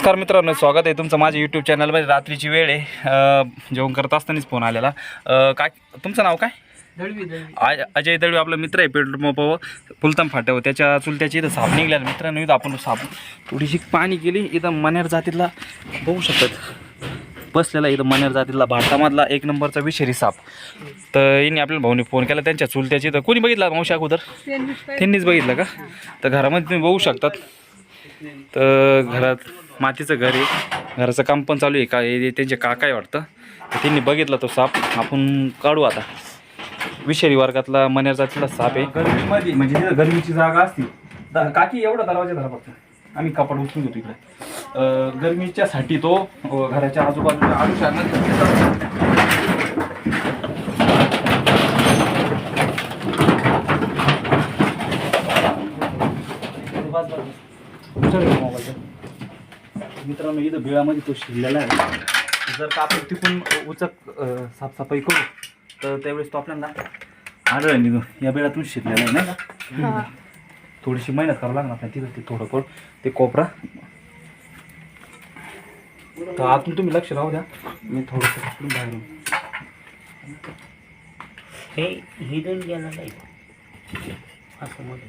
नमस्कार मित्रांनो स्वागत आहे तुमचं माझ्या यूट्यूब चॅनलमध्ये रात्रीची वेळ आहे. जेवण करत असतानाच फोन आलेला. काय तुमचं नाव काय? अजय दळवी आपला मित्र आहे पेट्रोल पंपावर. पुलतम फाट्यावर. त्याच्या चुलत्याची इथं साप निघाल्या मित्रांनो इथं आपण साप थोडीशी पाणी केली. इथं मनेर जातीतला बघू शकतात बसलेला इथं मनेर जातीतला भारतामधला एक नंबरचा विषारी साप. तर यांनी आपल्याला भाऊने फोन केला. त्यांच्या चुलत्याची इथं कोणी बघितला मावशी अगोदर? त्यांनीच बघितलं का? तर घरामध्ये तुम्ही बघू शकतात. तर घरात मातीचं घर आहे. घराचं काम पण चालू आहे. का हे त्यांचे काका आहे वाटतं. तर त्यांनी बघितला तो साप. आपण काढू आता. विषारी वर्गातला मनेर जातीला साप आहे. गरमीमध्ये म्हणजे तिथं गरमीची जागा असती. दा- काकी एवढा दरवाजा धरा फक्त. आम्ही कपाट उचलून घेतो इकडे. अं, गरमीच्यासाठी तो अं, घराच्या आजूबाजूला आयुष्यामध्ये मित्रांनो इथं बिळामध्ये तो शिरलेला आहे. जर का आपण तिथून उचक साफसफाई करू तर त्यावेळेस तो आपल्याला आढळून निघू या बिळातून शिरलेला आहे नाही का? थोडीशी मेहनत करावं लागणार आपल्याला तिथं ते थोडं ते कोपरा. तर आतून तुम्ही लक्ष राहू द्या. मी थोडंसं बाहेरून हे हिडून गेला नाही असं मध्ये.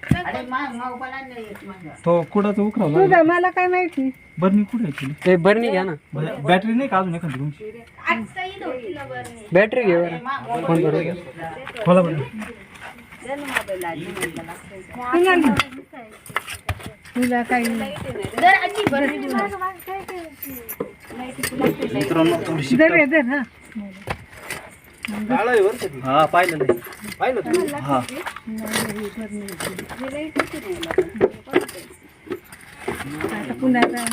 तो कुठाचं उकरावं लागणार मला काय माहिती? बरं कुठे आहे actually? ते बरणी घ्या ना. बॅटरी नाही का अजून एखादी तुमची. बॅटरी घे बरं. फोन करू खोला बरं. तुला काही नाही. मित्रांनो थोडीशी दर दर हा हा पाहिलं नाही. पाहिलं तू. हा आता पुन्हा जा.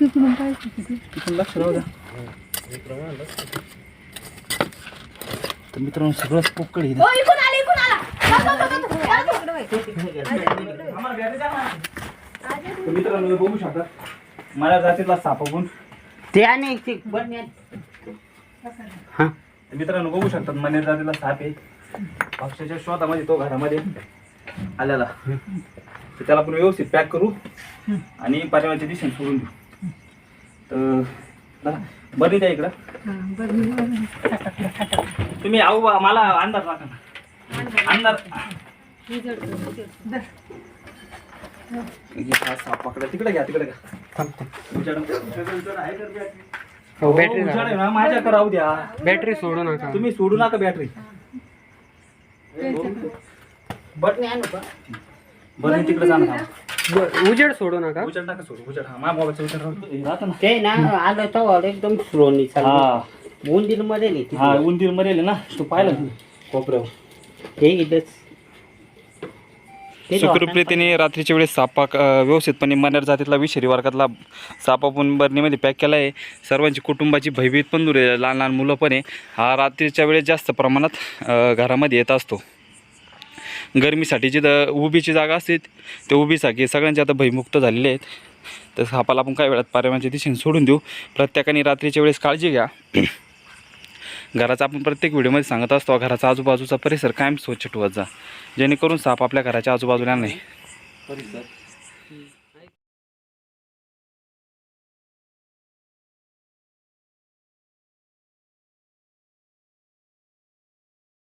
तिकडून पाहिजे किती तिथून लक्ष राहू द्या. तर मित्रांनो सगळंच पोकळ आहे इथं. हो इकडून आले इकडून आला. तर मित्रांनो हे बघू शकता. मला जातीतला साप बघून ते आणि ते बरण्यात हा. तर मित्रांनो बघू शकतात मनेर जातीला साप आहे. पक्षाच्या शोधामध्ये तो घरामध्ये आलेला. तर त्याला आपण व्यवस्थित पॅक करू आणि पाठीमागच्या दिशेने सोडून देऊ. तर बरी द्या इकडं. हा. तुम्ही आऊ बा- मला अंदाज टाका ना. अंदाज साप पकडा तिकडे घ्या तिकडे घ्या उजेड- बॅटरी राहू द्या. बॅटरी सोडू नका. तुम्ही सोडू नका बॅटरी बरणी आणू का बरं तिकडे जाणार उजेड सोडू नका. उजेड नका सोडू उजेड. हा माझ्या मोबाईलचा उजेड. राहतं ना. ते ना आलं तर एकदम स्लोनी हा. उंदीरमध्ये हा. उंदीर मरेल ना. तू पाहिलं कोपऱ्यावर. हे इथंच. सुखरूपरीतीने रात्रीच्या वेळेस सापा व्यवस्थितपणे मनेर जातीतला विषारी वर्गातला साप आपण बरणीमध्ये पॅक केला आहे सर्वांची कुटुंबाची भयभीत पण दूर आहे. लहान लहान मुलं पण आहे. हा रात्रीच्या वेळेस जास्त प्रमाणात घरामध्ये येत असतो. गरमीसाठी जिथं उभीची जागा असते ते उभीसाठी सगळ्यांचे आता भयमुक्त झालेले आहेत. तर सापाला आपण काही वेळात पारेमाच्या दिशेने सोडून देऊ. प्रत्येकाने रात्रीच्या वेळेस काळजी घ्या. घराचा आपण प्रत्येक व्हिडिओमध्ये सांगत असतो घराचा आजूबाजूचा परिसर कायम स्वच्छ ठेवत जा. जेणेकरून साप आपल्या घराच्या आजूबाजूला नाही. परिसर.